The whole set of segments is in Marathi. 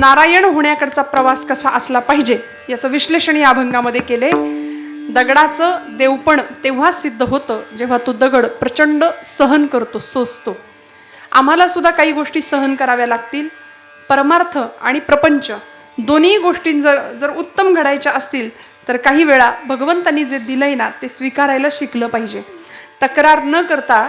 नारायण होण्याकडचा प्रवास कसा असला पाहिजे याचं विश्लेषण या अभंगामध्ये केले दगडाचं देवपण तेव्हा सिद्ध होतं जेव्हा तो दगड प्रचंड सहन करतो सोसतो. आम्हाला सुद्धा काही गोष्टी सहन कराव्या लागतील. परमार्थ आणि प्रपंच दोन्ही गोष्टी जर जर उत्तम घडायच्या असतील तर काही वेळा भगवंतांनी जे दिलंय ना ते स्वीकारायला शिकलं पाहिजे. तक्रार न करता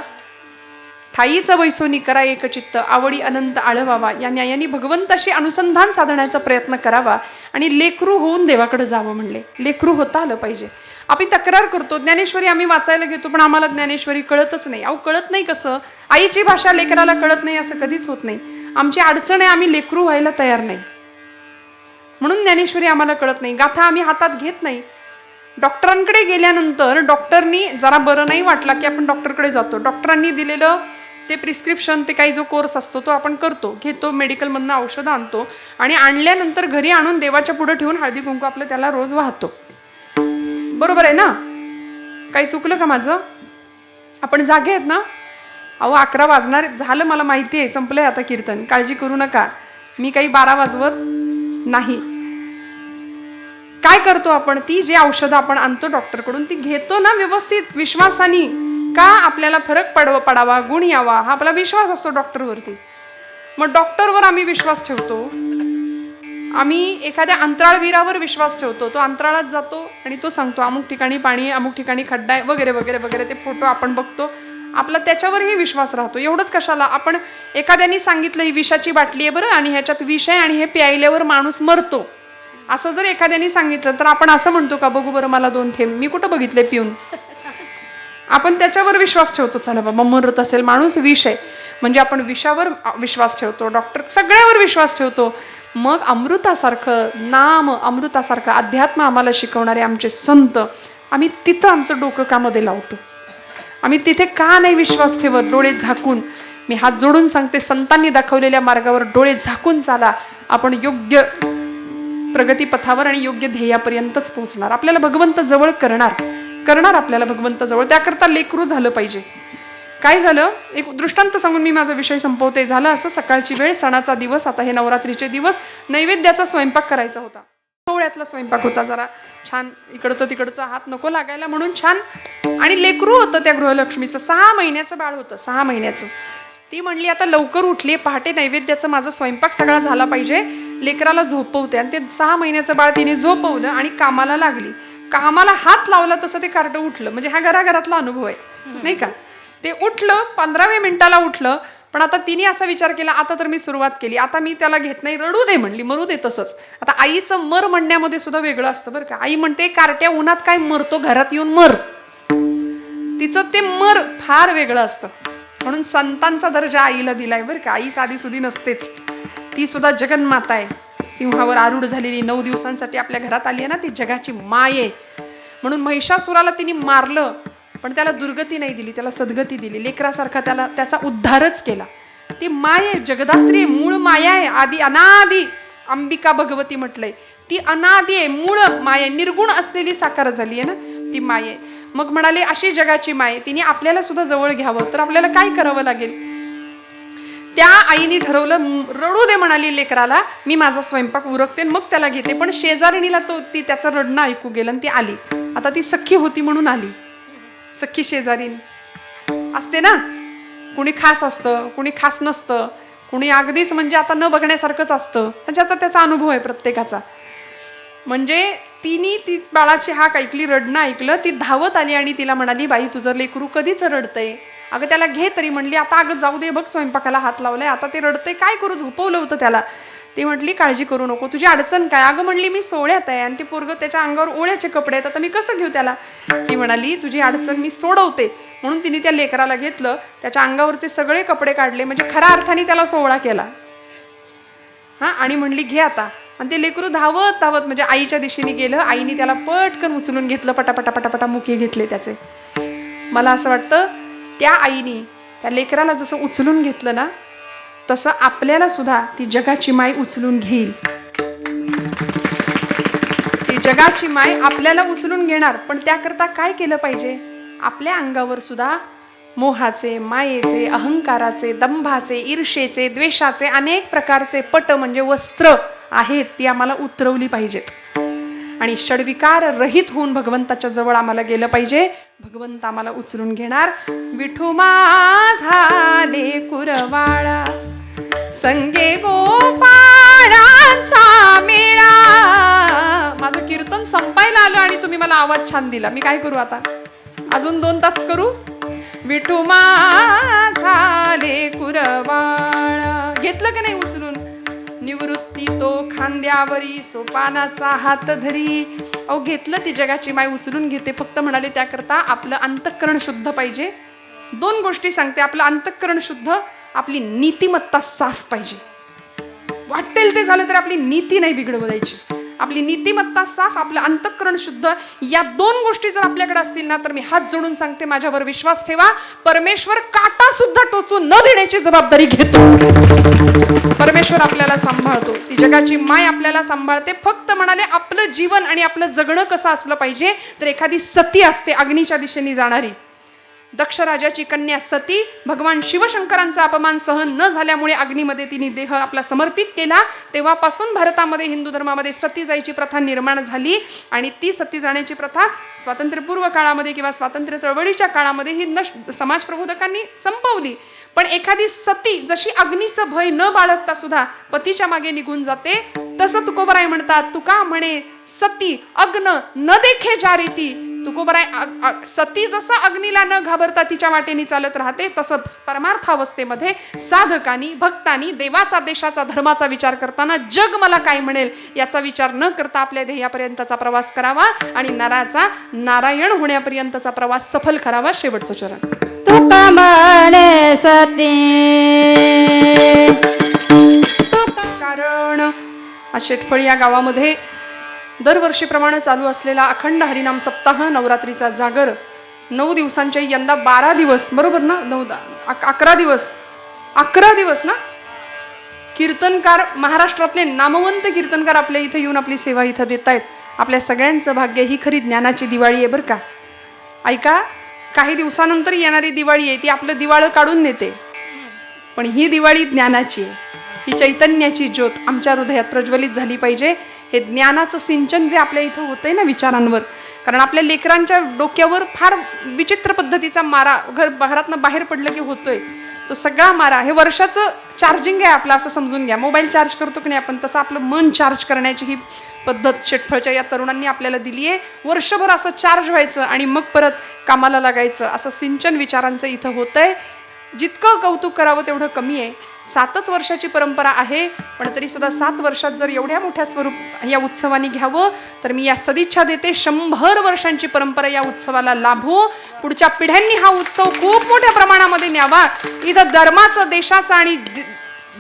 ठाईचा वैसोनी करा एकचित्त आवडी अनंत आळवावा. या न्यायाने भगवंताशी अनुसंधान साधण्याचा प्रयत्न करावा आणि लेकरू होऊन देवाकडे जावं म्हणले. लेकरू होता आलं पाहिजे. आपण तक्रार करतो ज्ञानेश्वरी आम्ही वाचायला घेतो पण आम्हाला ज्ञानेश्वरी कळतच नाही. अहो कळत नाही कसं? आईची भाषा लेकराला कळत नाही असं कधीच होत नाही. आमची अडचण आहे आम्ही लेकरू व्हायला तयार नाही. म्हणून ज्ञानेश्वरी आम्हाला कळत नाही. गाथा आम्ही हातात घेत नाही. डॉक्टरांकडे गेल्यानंतर डॉक्टरनी जरा बरं नाही वाटला की आपण डॉक्टरकडे जातो. डॉक्टरांनी दिलेलं ते प्रिस्क्रिप्शन ते काही जो कोर्स असतो तो आपण करतो. घेतो मेडिकलमधनं औषधं आणतो आणि आणल्यानंतर घरी आणून देवाच्या पुढे ठेवून हळदी कुंकू आपलं त्याला रोज वाहतो. बरोबर आहे ना? काही चुकलं का माझं? आपण जागे आहेत ना? अहो अकरा वाजणार झालं मला माहिती आहे. संपलंय आता कीर्तन. काळजी करू नका. मी काही बारा वाजवत नाही. काय करतो आपण? ती जे औषधं आपण आणतो डॉक्टरकडून ती घेतो ना व्यवस्थित विश्वासाने. का आपल्याला फरक पडव पडावा गुण यावा हा आपला विश्वास असतो डॉक्टरवरती. मग डॉक्टरवर आम्ही विश्वास ठेवतो. आम्ही एखाद्या अंतराळवीरावर विश्वास ठेवतो. तो अंतराळात जातो आणि तो सांगतो अमुक ठिकाणी पाणी अमुक ठिकाणी खड्डा आहे वगैरे वगैरे वगैरे ते फोटो आपण बघतो. आपला त्याच्यावरही विश्वास राहतो. एवढंच कशाला? आपण एखाद्याने सांगितलं ही विषाची बाटली आहे बरं आणि ह्याच्यात विष आहे आणि हे प्यायल्यावर माणूस मरतो. असं जर एखाद्याने सांगितलं तर आपण असं म्हणतो का बघू बरं मला दोन थेंब मी कुठं बघितले पिऊन? आपण त्याच्यावर विश्वास ठेवतो चला बाबा मरत असेल माणूस विष आहे. म्हणजे आपण विषावर विश्वास ठेवतो डॉक्टर सगळ्यावर विश्वास ठेवतो. मग अमृतासारखं नाम अमृतासारखं अध्यात्म आम्हाला शिकवणारे आमचे संत आम्ही तिथं आमचं डोकं कामध्ये लावतो. आम्ही तिथे का नाही विश्वास ठेवत? डोळे झाकून. मी हात जोडून सांगते संतांनी दाखवलेल्या मार्गावर डोळे झाकून चाला. आपण योग्य प्रगतीपथावर आणि योग्य ध्येयापर्यंतच पोहोचणार. आपल्याला भगवंत जवळ करणार. करणार आपल्याला भगवंत जवळ त्याकरता लेकरू झालं पाहिजे. काय झालं? एक दृष्टांत सांगून मी माझा विषय संपवते. झालं असं सकाळची वेळ सणाचा दिवस आता हे नवरात्रीचे दिवस. नैवेद्याचा स्वयंपाक करायचा होता. सोहळ्यातला स्वयंपाक होता जरा. छान इकडचं तिकडचं हात नको लागायला म्हणून छान. आणि लेकरू होतं त्या गृहलक्ष्मीचं. सहा महिन्याचं बाळ होतं. सहा महिन्याचं. ती म्हणली आता लवकर उठली. पहाटे नैवेद्याचा माझा स्वयंपाक सगळा झाला पाहिजे. लेकराला झोपवते. आणि ते सहा महिन्याचं बाळ तिने झोपवलं आणि कामाला लागली. कामाला हात लावला तसं ते कार्ट उठलं. म्हणजे हा घराघरातला अनुभव आहे. नाही का? ते उठलं पंधराव्या मिनिटाला उठलं पण आता तिने असा विचार केला आता तर मी सुरुवात केली. आता मी त्याला घेत नाही रडू दे म्हणली मरू दे तसंच. आता आईचं मर म्हणण्यामध्ये सुद्धा वेगळं असतं बरं का. आई म्हणते कार्ट्या उन्हात काय मरतो घरात येऊन मर. तिचं ते मर फार वेगळं असतं. म्हणून संतांचा दर्जा आईला दिलाय बरं का. आई साधी सुधी नसतेच. ती सुद्धा जगन्माता आहे. सिंहावर आरूढ झालेली नऊ दिवसांसाठी आपल्या घरात आली आहे ना ती जगाची माय. आहे म्हणून महिषासुराला तिने मारलं पण त्याला दुर्गती नाही दिली त्याला सद्गती दिली. लेकरासारखा त्याला त्याचा उद्धारच केला. ती माय आहे जगदात्री आहे मूळ माया आहे आधी अनादी. अंबिका भगवती म्हटलंय ती अनादी आहे मूळ माय आहे निर्गुण असलेली साकार झाली आहे ना ती माय. आहे मग म्हणाले अशी जगाची माय तिने आपल्याला सुद्धा जवळ घ्यावं तर आपल्याला काय करावं लागेल? त्या आईने ठरवलं रडू दे म्हणाली लेकराला. मी माझा स्वयंपाक उरकते मग त्याला घेते. पण शेजारणीला तो ती त्याचं रडणं ऐकू गेलं आणि ती आली. आता ती सख्खी होती म्हणून आली. सख्खी शेजारीन. असते ना? कुणी खास असतं कुणी खास नसतं. कुणी अगदीच म्हणजे आता न बघण्यासारखंच असतं. ज्याचा त्याचा अनुभव आहे प्रत्येकाचा. म्हणजे तिने ती बाळाची हाक ऐकली रडणं ऐकलं ती धावत आली आणि तिला म्हणाली बाई तुझं लेकरू कधीच रडतंय? अगं त्याला घे तरी म्हणली आता अगं जाऊ दे बघ स्वयंपाकाला हात लावलाय. आता ते रडते काय करू झोपवलं होतं त्याला. ती म्हटली काळजी करू नको तुझी अडचण काय? अगं म्हणली मी सोहळ्यात आहे आणि ते पोरगं त्याच्या अंगावर ओळ्याचे कपडे आहेत आता मी कसं घेऊ त्याला? ती म्हणाली तुझी अडचण मी सोडवते. म्हणून तिने त्या लेकराला घेतलं त्याच्या अंगावरचे सगळे कपडे काढले म्हणजे खऱ्या अर्थाने त्याला सोहळा केला. हां आणि म्हणली घे आता. आणि ते लेकरू धावत धावत म्हणजे आईच्या दिशेने गेलं आईने त्याला पटकन उचलून घेतलं पटापटा पटापटा मुके घेतले त्याचे. मला असं वाटतं त्या आईने त्या लेकराला जसं उचलून घेतलं ना तसं आपल्याला सुद्धा ती जगाची माय उचलून घेईल. ती जगाची माय आपल्याला उचलून घेणार पण त्याकरता काय केलं पाहिजे? आपल्या अंगावर सुद्धा मोहाचे मायेचे अहंकाराचे दंभाचे ईर्षेचे द्वेषाचे अनेक प्रकारचे पट म्हणजे वस्त्र आहेत ती आम्हाला उतरवली पाहिजेत. आणि षडविकार रहित होऊन भगवंताच्या जवळ आम्हाला गेलं पाहिजे. भगवंत आम्हाला उचलून घेणार. विठुमा झाले कुरवाळा संगे गोपाळाचा मेळा. माझं कीर्तन संपायला आलं आणि तुम्ही मला आवाज छान दिला. मी काय करू आता? अजून दोन तास करू? विठुमा झाले कुरवाळा घेतलं का नाही उचलून? निवृत्ती तो खांद्यावरी सोपानाचा हात धरी. अहो घेतलं ती जगाची माय उचलून घेते. फक्त म्हणाले त्याकरता आपलं अंतःकरण शुद्ध पाहिजे. दोन गोष्टी सांगते. आपलं अंतःकरण शुद्ध आपली नीतिमत्ता साफ पाहिजे. वाटेल ते झालं तर आपली नीती नाही बिघडवायची. आपली नीतिमत्ता साफ आपलं अंतःकरण शुद्ध या दोन गोष्टी जर आपल्याकडे असतील ना तर मी हात जोडून सांगते माझ्यावर विश्वास ठेवा. परमेश्वर काटा सुद्धा टोचू न देण्याची जबाबदारी घेतो. परमेश्वर आपल्याला सांभाळतो. ती जगाची माय आपल्याला सांभाळते. फक्त म्हणाले आपलं जीवन आणि आपलं जगणं कसं असलं पाहिजे तर एखादी सती असते अग्नीच्या दिशेने जाणारी. दक्ष राजाची कन्या सती भगवान शिवशंकरांचा अपमान सहन न झाल्यामुळे अग्नीमध्ये तिने देह आपला समर्पित केला. तेव्हापासून भारतामध्ये हिंदू धर्मामध्ये सती जायची प्रथा निर्माण झाली आणि ती सती जाण्याची प्रथा स्वातंत्र्यपूर्व काळामध्ये किंवा स्वातंत्र्य चळवळीच्या काळामध्ये ही नश समाज प्रबोधकांनी संपवली. पण एखादी सती जशी अग्नीचं भय न बाळगता सुद्धा पतीच्या मागे निघून जाते तसं तुकोबराय म्हणतात तुका म्हणे सती अग्न न देखे ज्या रीती तुकोबराय सती जसं अग्नीला न घाबरता तिच्या वाटेने चालत राहते तसं परमार्थावस्थेमध्ये साधकानी भक्तानी देवाचा देशाचा धर्माचा विचार करताना जग मला काय म्हणेल याचा विचार न करता आपल्या ध्येयापर्यंतचा प्रवास करावा आणि नराचा नारायण होण्यापर्यंतचा प्रवास सफल करावा शेवटचं चरण. सती. कारण शेटफळ या गावामध्ये दरवर्षीप्रमाणे चालू असलेला अखंड हरिनाम सप्ताह नवरात्रीचा जागर. नऊ दिवसांच्या यंदा बारा दिवस बरोबर ना? नऊ दा- अक- अकरा दिवस. अकरा दिवस ना? कीर्तनकार महाराष्ट्रातले नामवंत कीर्तनकार आपल्या इथं येऊन आपली सेवा इथं देत आहेत आपल्या सगळ्यांचं भाग्य ही खरी ज्ञानाची दिवाळी आहे बरं का? ऐका काही दिवसानंतर येणारी दिवाळी आहे ती आपलं दिवाळं काढून नेते. पण ही दिवाळी ज्ञानाची आहे. ही चैतन्याची ज्योत आमच्या हृदयात प्रज्वलित झाली पाहिजे. हे ज्ञानाचं सिंचन जे आपल्या इथं होतं आहे ना विचारांवर कारण आपल्या लेकरांच्या डोक्यावर फार विचित्र पद्धतीचा मारा घर घरातनं बाहेर पडलं की होतोय. तो सगळा मारा हे वर्षाचं चार्जिंग आहे आपलं असं समजून घ्या. मोबाईल चार्ज करतो की नाही आपण तसं आपलं मन चार्ज करण्याची ही पद्धत शेटफळच्या या तरुणांनी आपल्याला दिली आहे. वर्षभर असं चार्ज व्हायचं आणि मग परत कामाला लागायचं असं सिंचन विचारांचं इथं होतं आहे जितकं कौतुक करावं तेवढं कमी आहे. सातच वर्षाची परंपरा आहे पण तरी सुद्धा सात वर्षात जर एवढ्या मोठ्या स्वरूप या उत्सवाने घ्यावं तर मी या सदिच्छा देते. शंभर वर्षांची परंपरा या उत्सवाला लाभो. पुढच्या पिढ्यांनी हा उत्सव खूप मोठ्या प्रमाणामध्ये न्यावा. इथं धर्माचं देशाचं आणि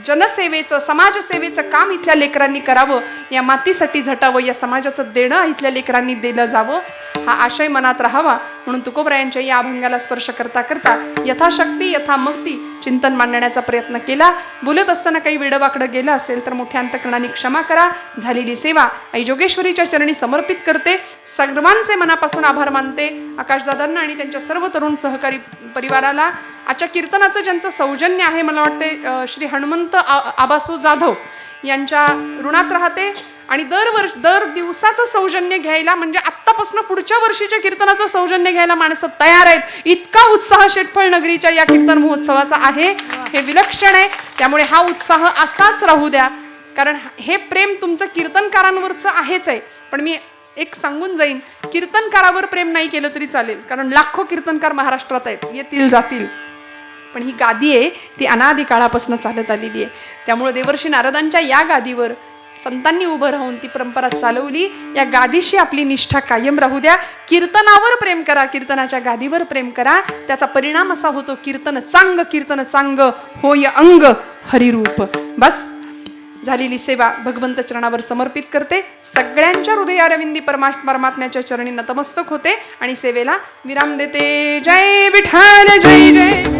जनसेवेचं समाजसेवेचं काम इथल्या लेकरांनी करावं. या मातीसाठी झटावं या समाजाचं देणं इथल्या लेकरांनी दिलं जावं. हा आशय मनात राहावा. म्हणून तुकोबरायांच्या या अभंगाला स्पर्श करता करता यथाशक्ती यथामक्ती चिंतन मांडण्याचा प्रयत्न केला. बोलत असताना काही वेडवाकडं गेलं असेल तर मोठ्या अंतकरणाने क्षमा करा. झालेली सेवा आई जोगेश्वरीच्या चरणी समर्पित करते. सर्वांचे मनापासून आभार मानते. आकाशदादांना आणि त्यांच्या सर्व तरुण सहकारी परिवाराला. आजच्या कीर्तनाचं ज्यांचं सौजन्य आहे मला वाटते श्री हनुमंत आ- आबासू जाधव यांच्या ऋणात राहते. आणि दरवर्ष दर दिवसाचं सौजन्य घ्यायला म्हणजे आत्तापासून पुढच्या वर्षीच्या कीर्तनाचं सौजन्य घ्यायला माणसं तयार आहेत. इतका उत्साह शेटफळ नगरीच्या या कीर्तन महोत्सवाचा आहे. हे विलक्षण आहे. त्यामुळे हा उत्साह असाच राहू द्या. कारण हे प्रेम तुमचं कीर्तनकारांवरचं आहेच आहे. पण मी एक सांगून जाईन कीर्तनकारावर प्रेम नाही केलं तरी चालेल. कारण लाखो कीर्तनकार महाराष्ट्रात आहेत. येतील जातील. पण ही गादी आहे ती अनादी काळापासून चालत आलेली आहे. त्यामुळे देवर्षी नारदांच्या या गादीवर संतांनी उभं राहून ती परंपरा चालवली. या गादीशी आपली निष्ठा कायम राहू द्या. कीर्तनावर प्रेम करा. कीर्तनाच्या गादीवर प्रेम करा. त्याचा परिणाम असा होतो कीर्तन चांग कीर्तन चांग होय अंग हरिरूप. बस. झालेली सेवा भगवंत चरणावर समर्पित करते. सगळ्यांच्या हृदयारविंदी परमा परमात्म्याच्या चरणी नतमस्तक होते आणि सेवेला विराम देते. जय विठाल जय जय.